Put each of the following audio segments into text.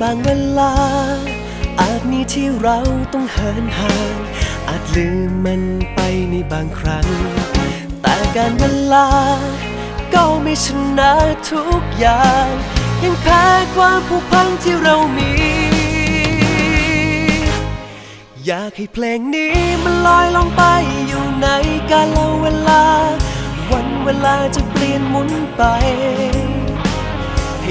บางเวลา อาจมีที่เราต้องเหินห่าง อาจลืมมันไปในบางครั้ง แต่การเวลา ก็ไม่ชนะทุกอย่าง ยังแพ้ความผูกพันที่เรามี อยากให้เพลงนี้มันลอยลงไปอยู่ในกาลเวลา วันเวลาจะเปลี่ยนหมุนไป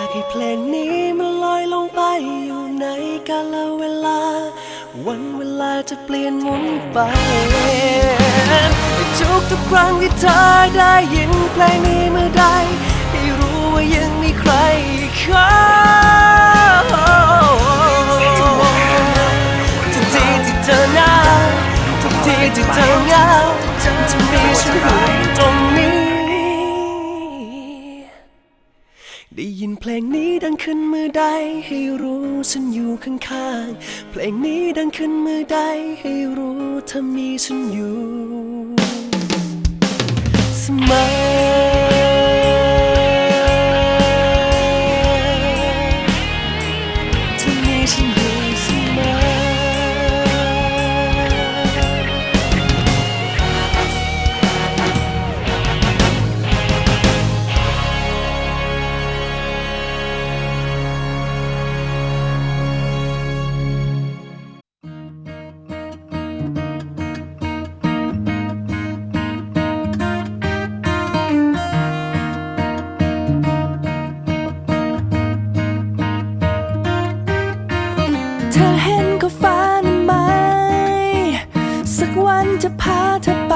ากให้เพลงนี้มันลอยลงไปอยู่ในกาลเวลา วันเวลาจะเปลี่ยนหมุนไปทุกทุกครั้งที่เธอได้ยินเพลงนี้เมื่อใดให้รู้ว่ายังมีใครอีกคนทุกทีที่เธอเหงาทุกทีที่เธอเหงาจะมีฉันอยู่ตรง ได้ยินเพลงนี้ดังขึ้นเมื่อใด ให้รู้ฉันอยู่ข้างๆ เพลงนี้ดังขึ้นเมื่อใด ให้รู้เธอมีฉันอยู่ เธอไป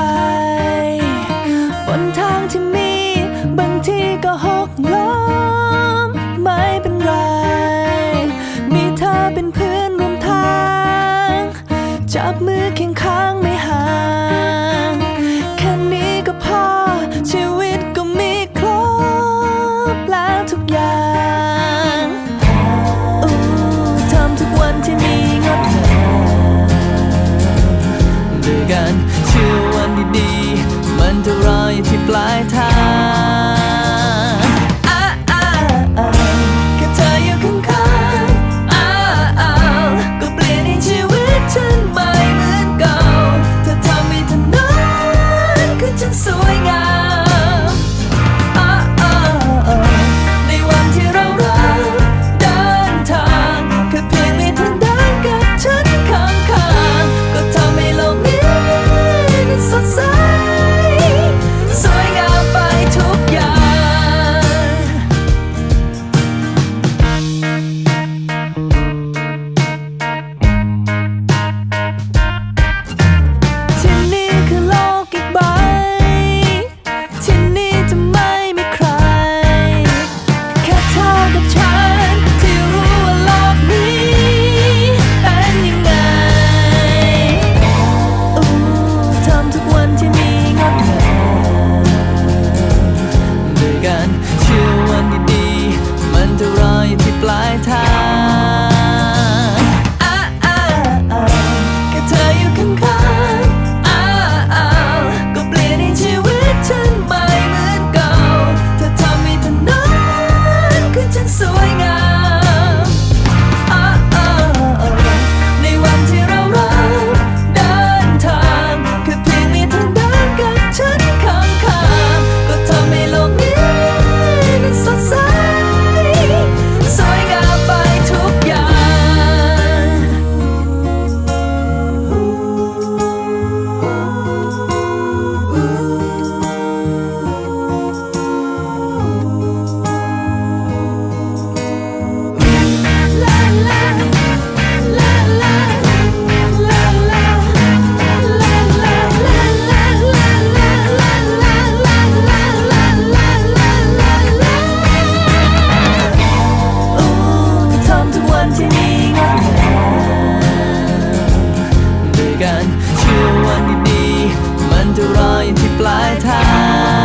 ที่ปลายทา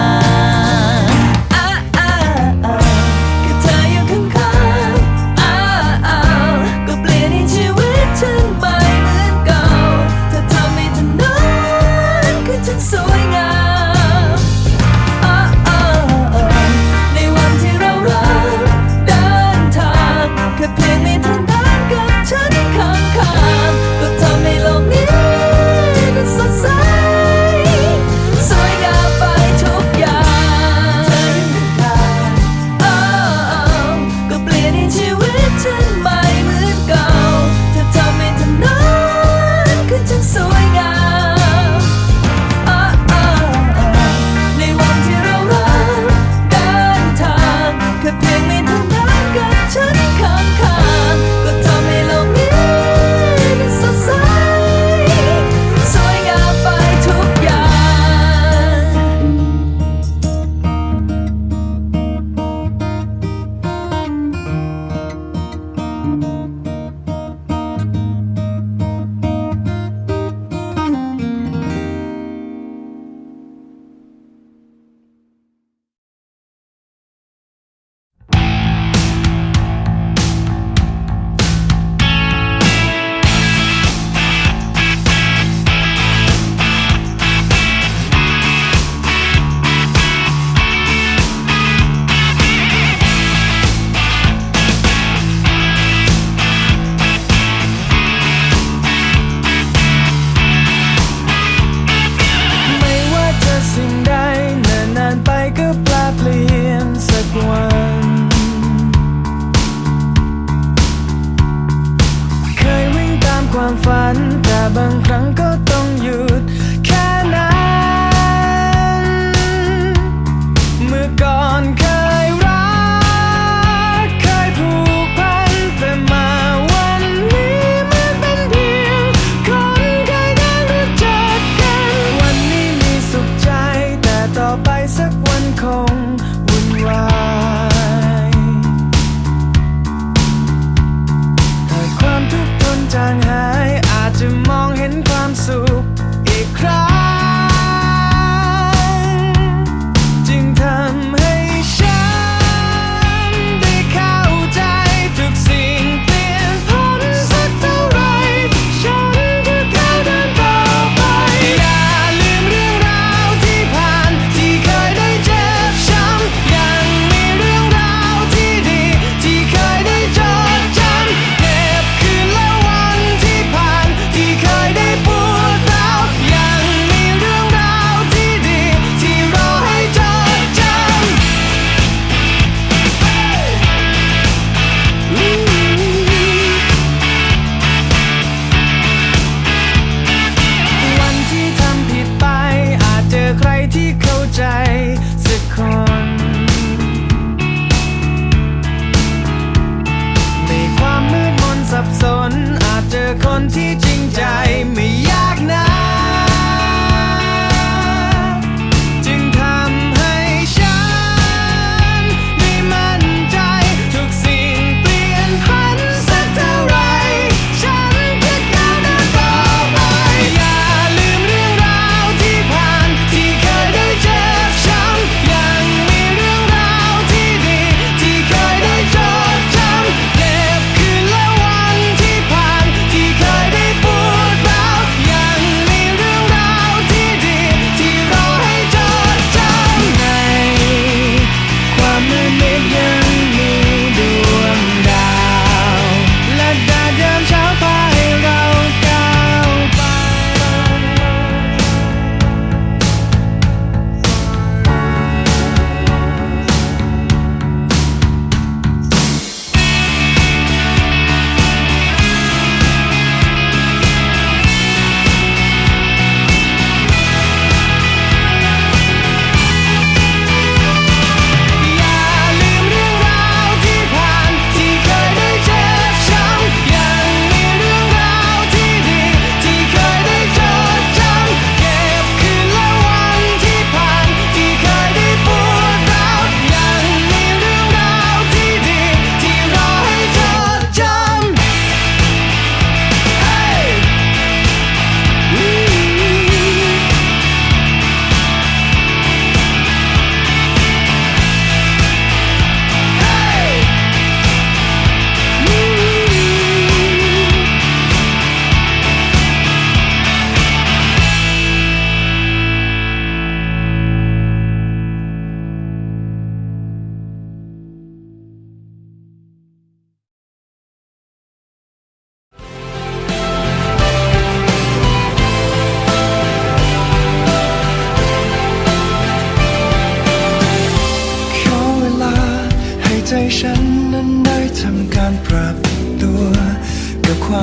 ง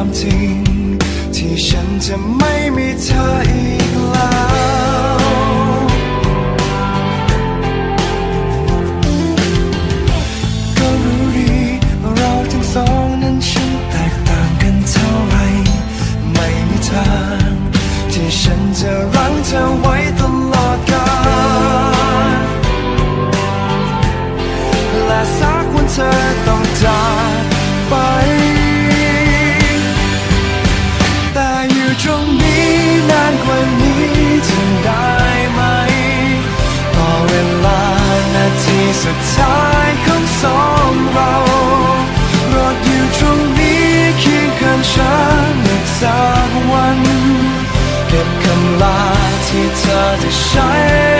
คว กสั